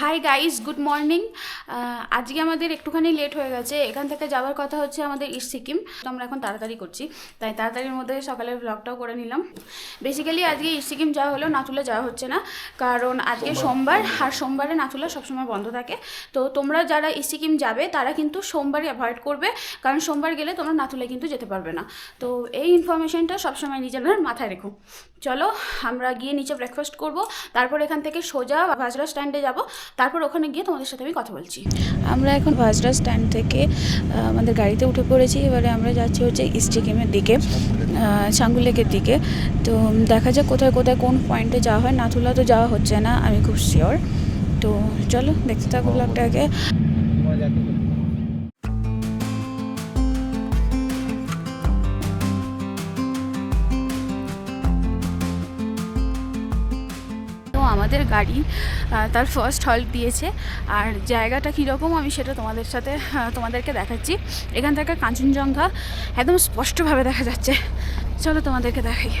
Hi guys good morning আজকে আমাদের একটুখানি লেট হয়ে গেছে। এখান থেকে যাওয়ার কথা হচ্ছে আমাদের ইস্ট সিকিম তো আমরা এখন তাড়াতাড়ি করছি। তাই তাড়াতাড়ির মধ্যে সকালের ব্লগটাও করে নিলাম। বেসিক্যালি আজকে ইস্ট সিকিম যাওয়া হলো নাথুলা যাওয়া হচ্ছে না। কারণ আজকে সোমবার। আর সোমবারে নাথুলা সবসময় বন্ধ থাকে। তো তোমরা যারা ইস্ট সিকিম যাবে তারা কিন্তু সোমবারই অ্যাভয়েড করবে। কারণ সোমবার গেলে তোমরা নাথুলা কিন্তু যেতে পারবে না। তো এই ইনফরমেশনটা সবসময় নিজেদের মাথায় রেখো। চলো আমরা গিয়ে নিচে ব্রেকফাস্ট করব। তারপর এখান থেকে সোজা বাজরা স্ট্যান্ডে যাব। তারপর ওখানে গিয়ে তোমাদের সাথে আমি কথা বলছি। আমরা এখন ভাজরা স্ট্যান্ড থেকে আমাদের গাড়িতে উঠে পড়েছি। এবারে আমরা যাচ্ছি হচ্ছে ইস্টিকিমের দিকে সাঙ্গুলেকের দিকে। তো দেখা যাক কোথায় কোথায় কোন পয়েন্টে যাওয়া হয়। নাথুলা তো যাওয়া হচ্ছে না, আমি খুব শিওর তো চলো, দেখতে থাকো ব্লগটাকে আমাদের গাড়ি তার ফার্স্ট হল্ট দিয়েছে। আর জায়গাটা কীরকম আমি সেটা তোমাদের সাথে তোমাদেরকে দেখাচ্ছি। এখান থেকে কাঞ্চনজঙ্ঘা একদম স্পষ্টভাবে দেখা যাচ্ছে। চলো তোমাদেরকে দেখাই।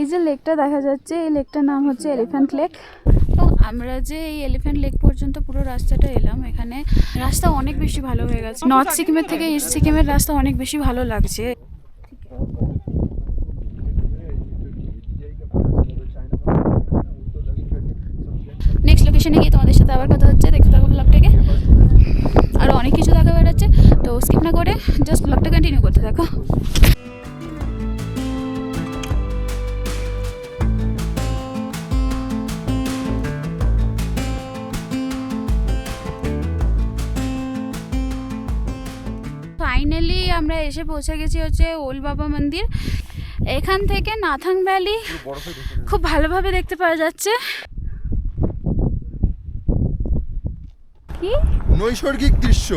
এই যে লেকটা দেখা যাচ্ছে এই লেকটার নাম হচ্ছে এলিফ্যান্ট লেক তো আমরা যে এই এলিফ্যান্ট লেক পর্যন্ত পুরো রাস্তাটা এলাম এখানে রাস্তা অনেক বেশি ভালো হয়ে গেছে। নর্থ সিকিমের থেকে ইস্ট সিকিমের রাস্তা অনেক বেশি ভালো লাগছে। নেক্সট লোকেশনে গিয়ে তোমাদের সাথে আবার কথা হচ্ছে দেখতে থাকো ব্লগটাকে আরও অনেক কিছু দেখা বেড়াচ্ছে তো স্কিপ না করে জাস্ট ব্লগটা কন্টিনিউ করতে থাকো। ফাইনালি আমরা এসে পৌঁছে গেছি হচ্ছে ওল বাবা মন্দির। এখান থেকে নাথাং ভ্যালি খুব ভালোভাবে দেখতে পাওয়া যাচ্ছে। কি? নৈসর্গিক দৃশ্য।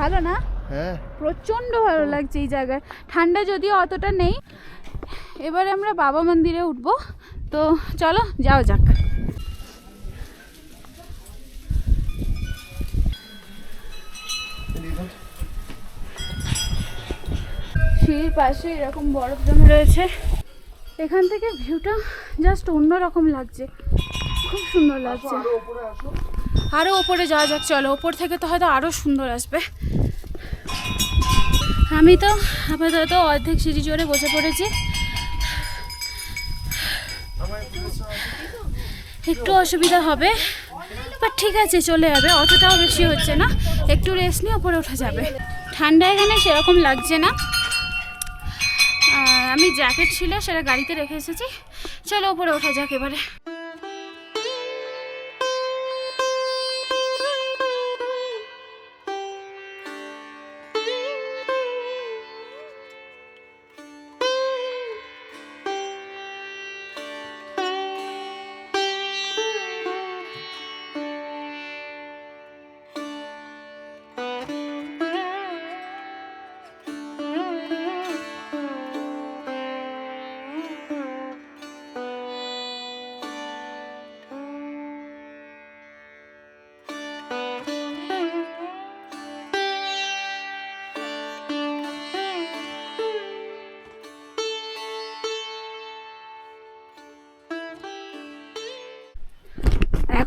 ভালো না? হ্যাঁ। প্রচণ্ড ভালো লাগছে এই জায়গায়। ঠান্ডা যদিও অতটা নেই। এবারে আমরা বাবা মন্দিরে উঠবো। তো চলো যাও যাক। সিঁড়ির পাশে এরকম বরফ জমে রয়েছে। এখান থেকে ভিউটা জাস্ট অন্যরকম লাগছে। খুব সুন্দর লাগছে। আরও ওপরে যাওয়া যাক চলো। ওপর থেকে তো হয়তো আরও সুন্দর আসবে। আমি তো আপাতত অর্ধেক সিঁড়ি চড়ে বসে পড়েছি। একটু অসুবিধা হবে বাট ঠিক আছে, চলে যাবে, অতটাও বেশি হচ্ছে না। একটু রেস্ট নিয়ে ওপরে ওঠা যাবে। ঠান্ডা এখানে সেরকম লাগছে না। আমি জ্যাকেট ছিল, সেটা গাড়িতে রেখে এসেছি। চলো ওপরে ওঠা যাক এবারে।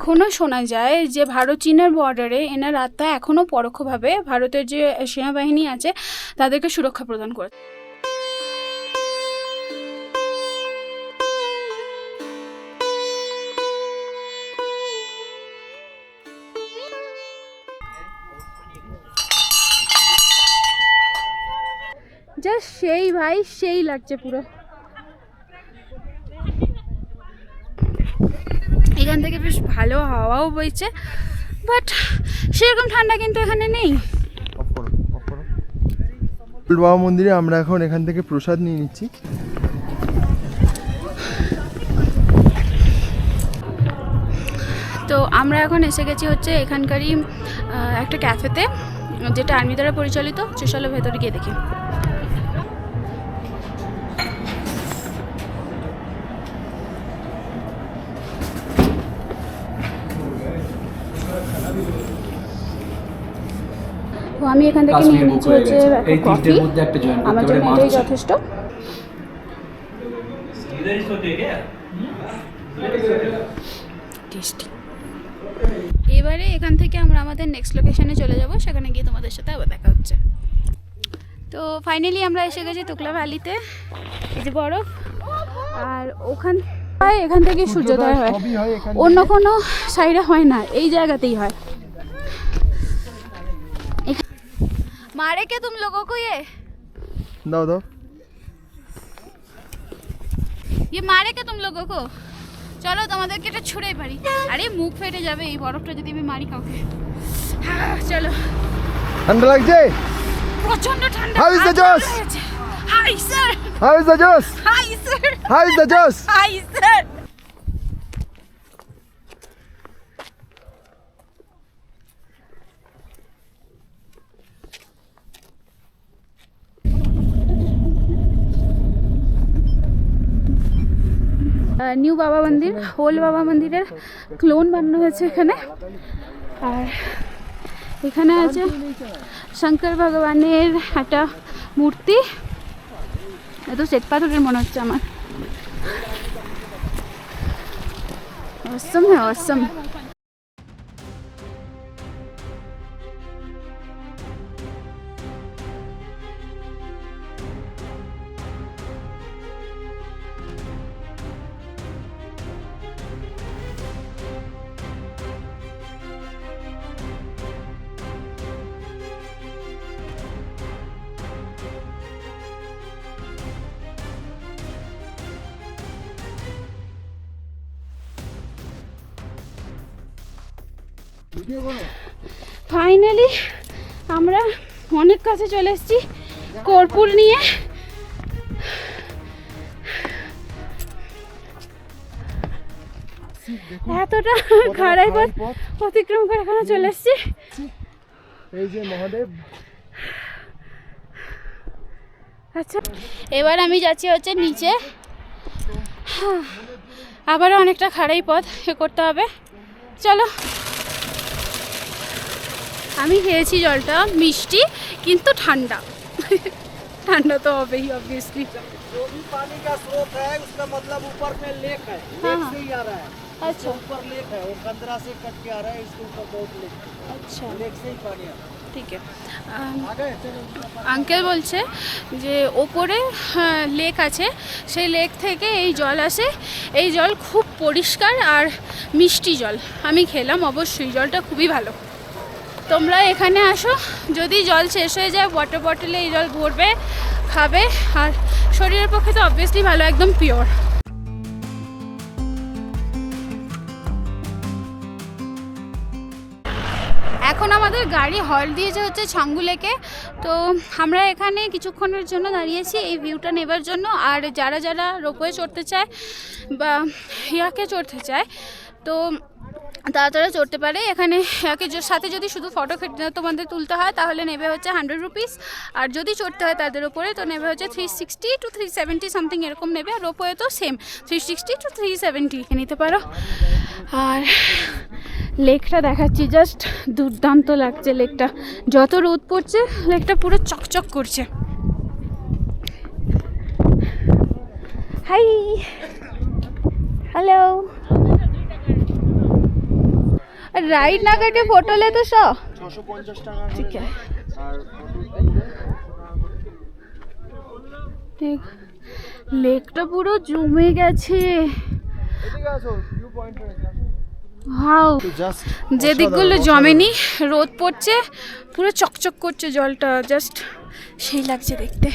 এখনও শোনা যায় যে ভারত চীনের বর্ডারে এনার আত্মা এখনও পরোক্ষভাবে ভারতের যে সেনাবাহিনী আছে, তাদেরকে সুরক্ষা প্রদান করে জাস্ট সেই ভাই, সেই লাগছে পুরো। এখান থেকে বেশ ভালো হাওয়াও বইছে বাট সেরকম ঠান্ডা কিন্তু এখানে নেই। বাবা মন্দিরে আমরা এখন এখান থেকে প্রসাদ নিয়ে নিচ্ছি। তো আমরা এখন এসে গেছি হচ্ছে এখানকারই একটা ক্যাফেতে যেটা আর্মি দ্বারা পরিচালিত চলো ভেতরে গিয়ে দেখি। আমি এখান থেকে নিয়ে নিচ্ছি হচ্ছে গেছে। এই কফি তিনটের মধ্যে একটা জয়েন আমার করতে জন্য পারে এটাই যথেষ্ট। টেস্টি। এবারে এখান থেকে আমরা আমাদের নেক্সট লোকেশনে চলে যাব সেখানে গিয়ে তোমাদের সাথে আবার দেখা হচ্ছে। তো ফাইনালি আমরা এসে গেছি তুকলা ভ্যালিতে এই যে বরফ। আর ওখান এখান থেকে সূর্যোদয় হয়। হয় অন্য কোনো সাইডে হয় না এই জায়গাতেই হয়। মারে কে তুম লোগো কো ये দাও দাও ये मारे কে তুম লোগো কো চলো তোমাদেরকে এটা ছুঁড়েই পারি আরে মুখ ফেটে যাবে এই বরফটা যদি আমি মারি কাউকে হ্যাঁ, চলো ঠান্ডা লাগছে প্রচন্ড ঠান্ডা How is the Joss? Hi sir how is the josh hi sir how is the josh hi sir new Baba Mandir whole বাবা মন্দিরের ক্লোন বানানো হয়েছে এখানে। আর এখানে আছে শঙ্কর ভগবানের একটা মূর্তি। এত শ্বেত পাথরের মনে হচ্ছে আমার। অসম হ্যাঁ অসম ফাইনালি আমরা অনেক কাছে চলে এসেছি কর্পূর নিয়ে। এতটা খাড়াই পথ অতিক্রম করে এখানে চলে এসেছি। এই যে মহাদেব। আচ্ছা এবার আমি যাচ্ছি হচ্ছে নিচে। আবারও অনেকটা খাড়াই পথ এ করতে হবে। চলো। আমি খেয়েছি জলটা মিষ্টি কিন্তু ঠান্ডা ঠান্ডা তো হবেই অবভিয়াসলি जो भी पानी का स्रोत है उसका मतलब ऊपर में लेक है हाँ, लेक हाँ। से ही आ रहा है আচ্ছা ऊपर लेक है और कंदरा से कट के आ रहा है इसके ऊपर बहुत लेक है। আচ্ছা लेक से ही पानी आ रहा ঠিক আছে है आ गए चलो আঙ্কেল বলছে যে ওপরে লেক আছে সেই লেক থেকে এই জল আসে এই জল খুব পরিষ্কার আর মিষ্টি জল আমি খেলাম অবশ্যই জলটা খুবই ভালো তোমরা এখানে আসো। যদি জল শেষ হয়ে যায় ওয়াটার বটলে এই জল ভরবে, খাবে। আর শরীরের পক্ষে তো অবভিয়াসলি ভালো, একদম পিওর এখন আমাদের গাড়ি হল দিয়েছে হচ্ছে ছাঙ্গু লেকে তো আমরা এখানে কিছুক্ষণের জন্য দাঁড়িয়েছি এই ভিউটা নেবার জন্য। আর যারা যারা রোপওয়ে চড়তে চায় বা ইয়াকে চড়তে চায়, তো তারা চড়তে পারে। এখানে সাথে যদি শুধু ফটো তোমাদের তুলতে হয়, তাহলে নেবে হচ্ছে হান্ড্রেড রুপিস আর যদি চড়তে হয় তাদের উপরে, তো নেবে হচ্ছে three sixty two three seventy something এরকম নেবে। আর রোপওয়ে তো same three sixty two three seventy নিতে পারো। আর লেকটা দেখাচ্ছি জাস্ট দুর্দান্ত লাগছে লেকটা। যত রোদ পড়ছে, লেকটা পুরো চকচক করছে। হাই হ্যালো राइड ना करके फोटो ले तो सौ ছশো পঞ্চাশ টাকা ठीक है আর ঠিক লেকটা পুরো জমে গেছে এদিকে আসো ভিউ পয়েন্ট হাউ জাস্ট যে দিকগুলো জমেনি রোদ পড়ছে পুরো চকচক করছে জলটা জাস্ট সেই লাগছে দেখতে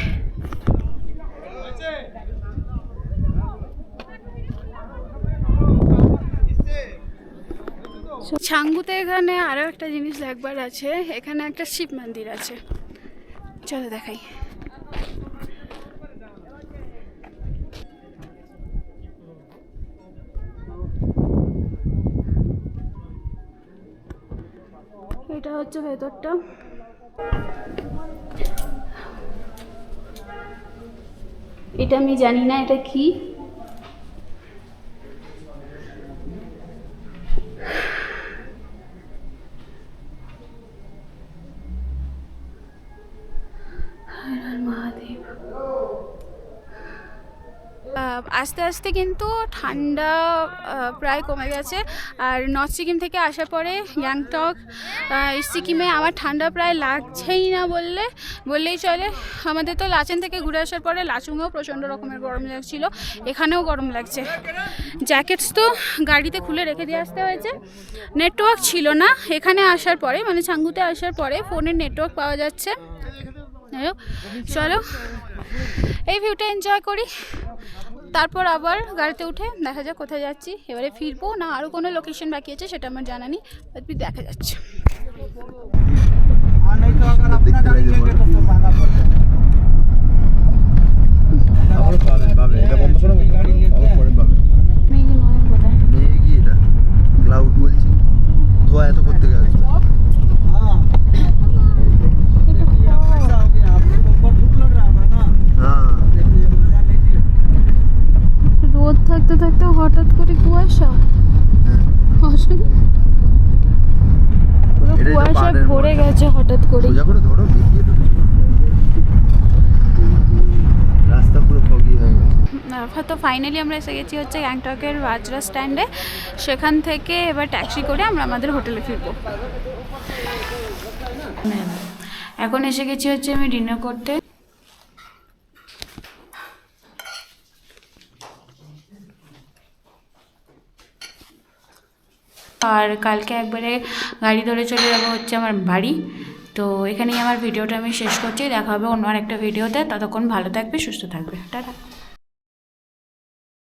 ছাঙ্গুতে এখানে আরও একটা জিনিস দেখবার আছে। এখানে একটা শিব মন্দির আছে। চলো দেখাই। এটা হচ্ছে ভেতরটা। এটা আমি জানি না, এটা কি? আস্তে আস্তে কিন্তু ঠান্ডা প্রায় কমে গেছে। আর নর্থ সিকিম থেকে আসার পরে গ্যাংটক সিকিমে আমার ঠান্ডা প্রায় লাগছেই না বললে, বললেই চলে। আমাদের তো লাচেন থেকে ঘুরে আসার পরে লাচুংয়েও প্রচণ্ড রকমের গরম লাগছিল, এখানেও গরম লাগছে। জ্যাকেটস তো গাড়িতে খুলে রেখে দিয়ে আসতে হয়েছে। নেটওয়ার্ক ছিল না, এখানে আসার পরে মানে চাঙ্গুতে আসার পরে ফোনের নেটওয়ার্ক পাওয়া যাচ্ছে। চলো। এই ভিউটা এনজয় করি। তারপর আবার গাড়িতে উঠে দেখা যাক কোথায় যাচ্ছি। এবারে ফিরবো না আরও কোনো লোকেশন বাকি আছে সেটা আমার জানা নেই দেখা যাচ্ছে। ধোয়া এত করতে গেছে গেছে হঠাৎ করে সোজা করে ধরো। রাস্তা পুরো ফগি হয়ে গেছে। তো ফাইনালি আমরা এসে গেছি হচ্ছে গ্যাংটকের বাজরা স্ট্যান্ডে সেখান থেকে এবার ট্যাক্সি করে আমরা আমাদের হোটেলে ফিরবো। এখন এসে গেছি হচ্ছে আমি ডিনার করতে। আর কালকে একবারে গাড়ি ধরে চলে যাব হচ্ছে আমার বাড়ি। তো এখানেই আমার ভিডিওটা আমি শেষ করছি। দেখা হবে অন্য আরেকটা ভিডিওতে। ততক্ষণ ভালো থাকবে, সুস্থ থাকবে। টাটা।